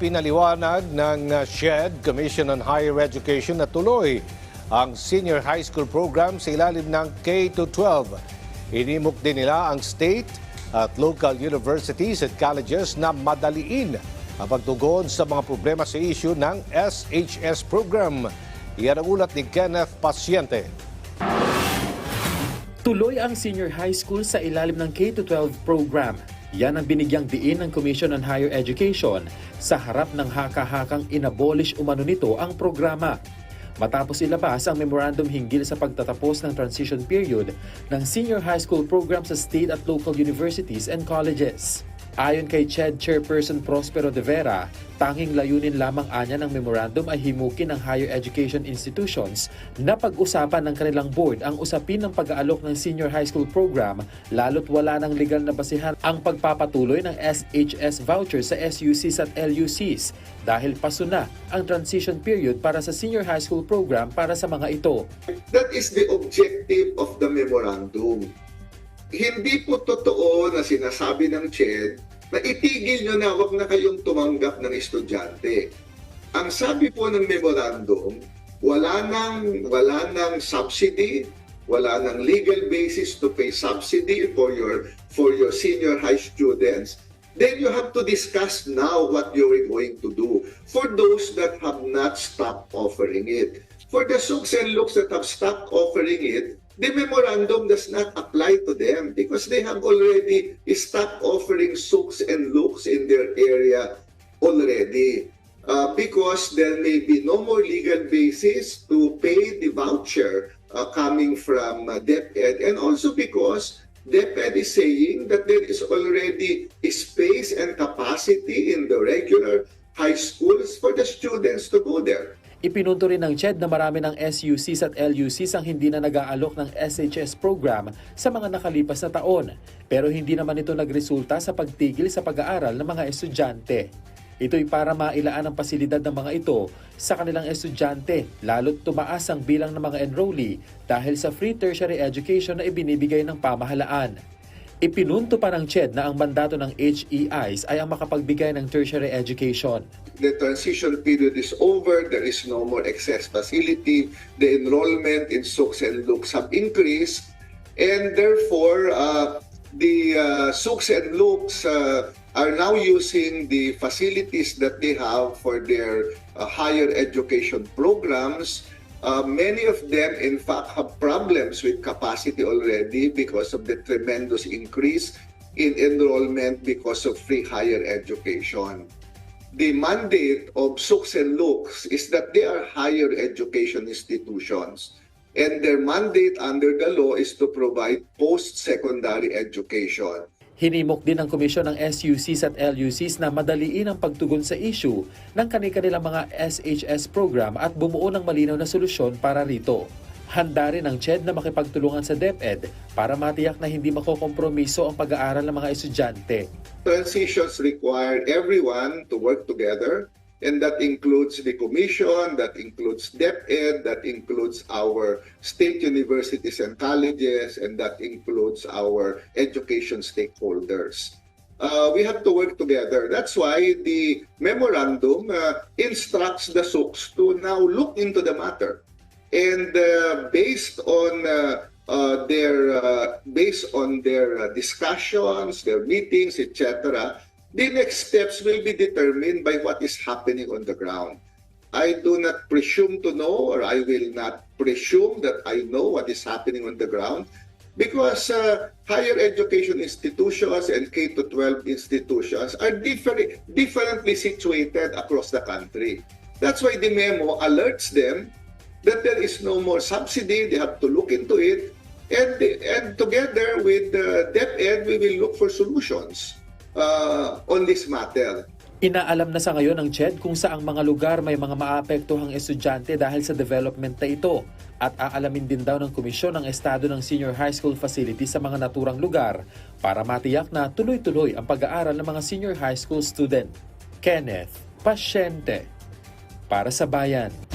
Ipinaliwanag ng uh, SHED, Commission on Higher Education, na tuloy ang senior high school program sa ilalim ng K-12. Inimok din nila ang state at local universities at colleges na madaliin ang pagtugon sa mga problema sa issue ng SHS program. Iyan ang ulat ni Kenneth Pasyente. Tuloy ang senior high school sa ilalim ng K-12 program. Yan ang binigyang diin ng Commission on Higher Education sa harap ng haka-hakang inabolish umano nito ang programa. Matapos ilabas ang memorandum hinggil sa pagtatapos ng transition period ng senior high school program sa state at local universities and colleges. Ayon kay CHED Chairperson Prospero de Vera, tanging layunin lamang anya ng memorandum ay himukin ng higher education institutions na pag-usapan ng kanilang board ang usapin ng pag-aalok ng senior high school program lalo't wala ng legal na basihan ang pagpapatuloy ng SHS voucher sa SUCs at LUCs dahil paso na ang transition period para sa senior high school program para sa mga ito. That is the objective of the memorandum. Hindi po totoo na sinasabi ng CHED na itigil nyo na wag na kayong tumanggap ng estudyante. Ang sabi po ng memorandum, wala nang, wala nang subsidy, wala nang legal basis to pay subsidy for your for your senior high students then you have to discuss now what you are going to do for those that have not stopped offering it. For the Suks and Looks that have stopped offering it, the memorandum does not apply to them because they have already stopped offering Suks and Looks in their area already. Uh, because there may be no more legal basis to pay the voucher uh, coming from uh, DepEd and also because DepEd is saying that there is already space and capacity in the regular high schools for the students to go there. Ipinunto rin ng CHED na marami ng SUCs at LUCs ang hindi na nag-aalok ng SHS program sa mga nakalipas na taon. Pero hindi naman ito nagresulta sa pagtigil sa pag-aaral ng mga estudyante. Ito'y para mailaan ang pasilidad ng mga ito sa kanilang estudyante, lalo't tumaas ang bilang ng mga enrollee dahil sa free tertiary education na ibinibigay ng pamahalaan. Ipinunto pa ng CHED na ang mandato ng HEIs ay ang makapagbigay ng tertiary education. The transition period is over, there is no more excess facility, the enrollment in SUKS and LUKS have increased, and therefore, uh, the uh, SUKS and LUKS uh, are now using the facilities that they have for their uh, higher education programs. Uh, many of them, in fact, have problems with capacity already because of the tremendous increase in enrollment because of free higher education. The mandate of SUKS and LUKS is that they are higher education institutions. And their mandate under the law is to provide post-secondary education. Hinimok din ng komisyon ng SUCs at LUCs na madaliin ang pagtugon sa issue ng kanilang mga SHS program at bumuo ng malinaw na solusyon para rito. Handa rin ang CHED na makipagtulungan sa DepEd para matiyak na hindi makokompromiso ang pag-aaral ng mga estudyante. Transitions require everyone to work together, and that includes the commission, that includes DepEd, that includes our state universities and colleges, and that includes our education stakeholders. Uh, we have to work together. That's why the memorandum uh, instructs the SUKs to now look into the matter. And uh, based on uh, uh, their uh, based on their discussions, their meetings, etc., the next steps will be determined by what is happening on the ground. I do not presume to know, or I will not presume that I know what is happening on the ground, because uh, higher education institutions and K to 12 institutions are different, differently situated across the country. That's why the memo alerts them that there is no more subsidy. They have to look into it, and and together with the DepEd, we will look for solutions uh, on this matter. Inaalam na sa ngayon ng CHED kung saang mga lugar may mga maapektuhang estudyante dahil sa development na ito at aalamin din daw ng komisyon ang estado ng senior high school facility sa mga naturang lugar para matiyak na tuloy-tuloy ang pag-aaral ng mga senior high school student. Kenneth Pasyente para sa Bayan.